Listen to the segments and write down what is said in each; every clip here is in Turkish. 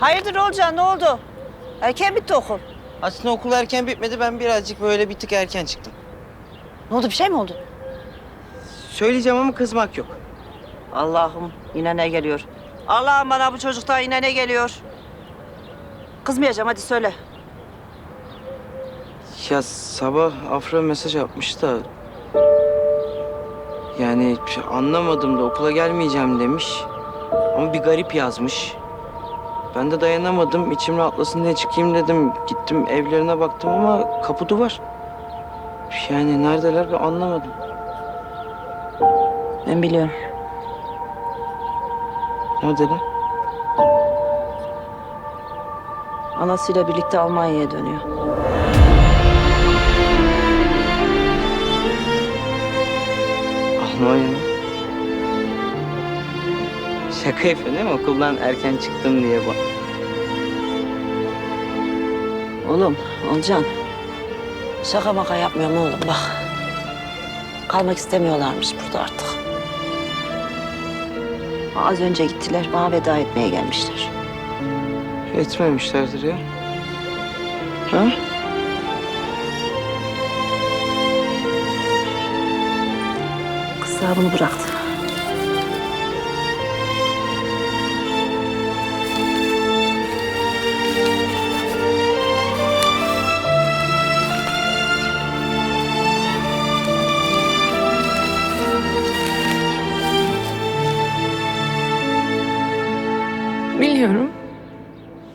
Hayırdır Olcan ne oldu? Erken bitti okul. Aslında okul erken bitmedi. Ben birazcık böyle bir tık erken çıktım. Ne oldu bir şey mi oldu? Söyleyeceğim ama kızmak yok. Allah'ım yine ne geliyor? Allah'ım bana bu çocuktan yine ne geliyor? Kızmayacağım hadi söyle. Ya sabah Afra mesaj atmış da... Yani anlamadım da okula gelmeyeceğim demiş. Ama bir garip yazmış. Ben de dayanamadım. içim rahatlasın diye çıkayım dedim. Gittim evlerine baktım ama kapı duvar. Yani neredeler bir anlamadım. Ben biliyorum. Neredeler? Anasıyla birlikte Almanya'ya dönüyor. Almanya mı? Şaka yapıyorsun değil mi? Okuldan erken çıktım diye bak. Oğlum Olcan. Şaka maka yapmıyorum oğlum bak. Kalmak istemiyorlarmış burada artık. Az önce gittiler bana veda etmeye gelmişler. Etmemişlerdir ya. Ha? Kız daha bunu bıraktı.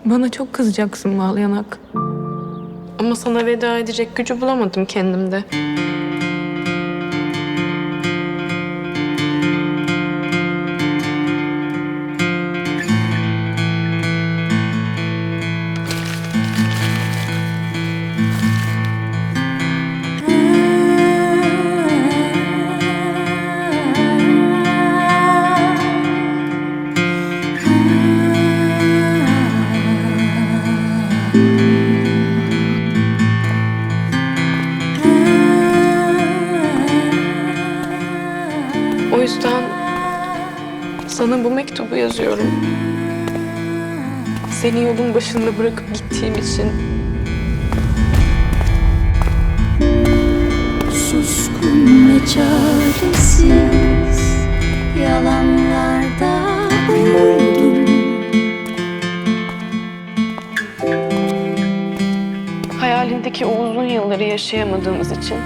Bana çok kızacaksın Bağlayanak. Ama sana veda edecek gücü bulamadım kendimde. O yüzden sana bu mektubu yazıyorum. Seni yolun başında bırakıp gittiğim için Suskun ve çaresiz Yalanlarda hayalindeki o uzun yılları yaşayamadığımız için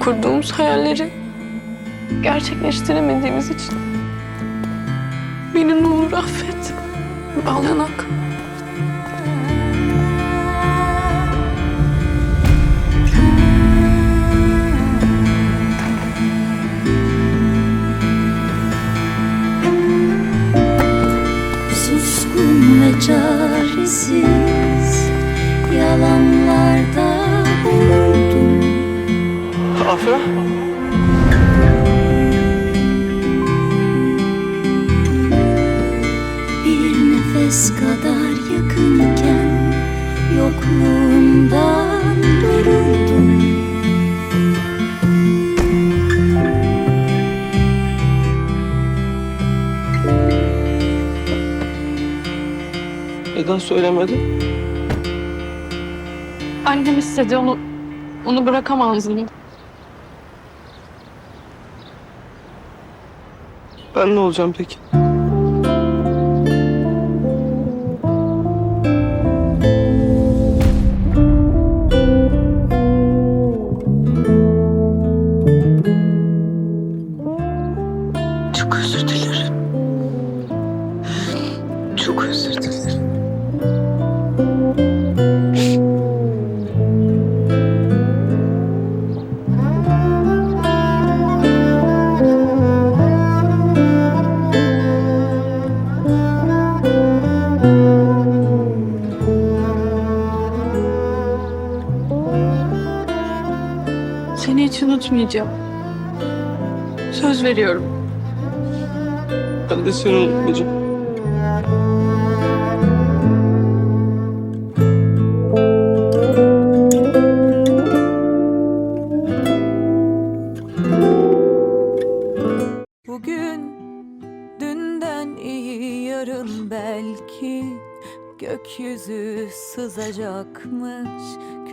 kurduğumuz hayalleri gerçekleştiremediğimiz için beni ne olur affet. Bağlanak. Çaresiz Yalanlarda unuldum Afra? Bir nefes kadar Neden söylemedin? Annem istedi onu onu bırakamazdım. Ben ne olacağım peki? Çok özür dilerim. Çok özür dilerim. Seni hiç unutmayacağım. Söz veriyorum. Ben de seni unutmayacağım. Bugün dünden iyi yarın belki gökyüzü sızacakmış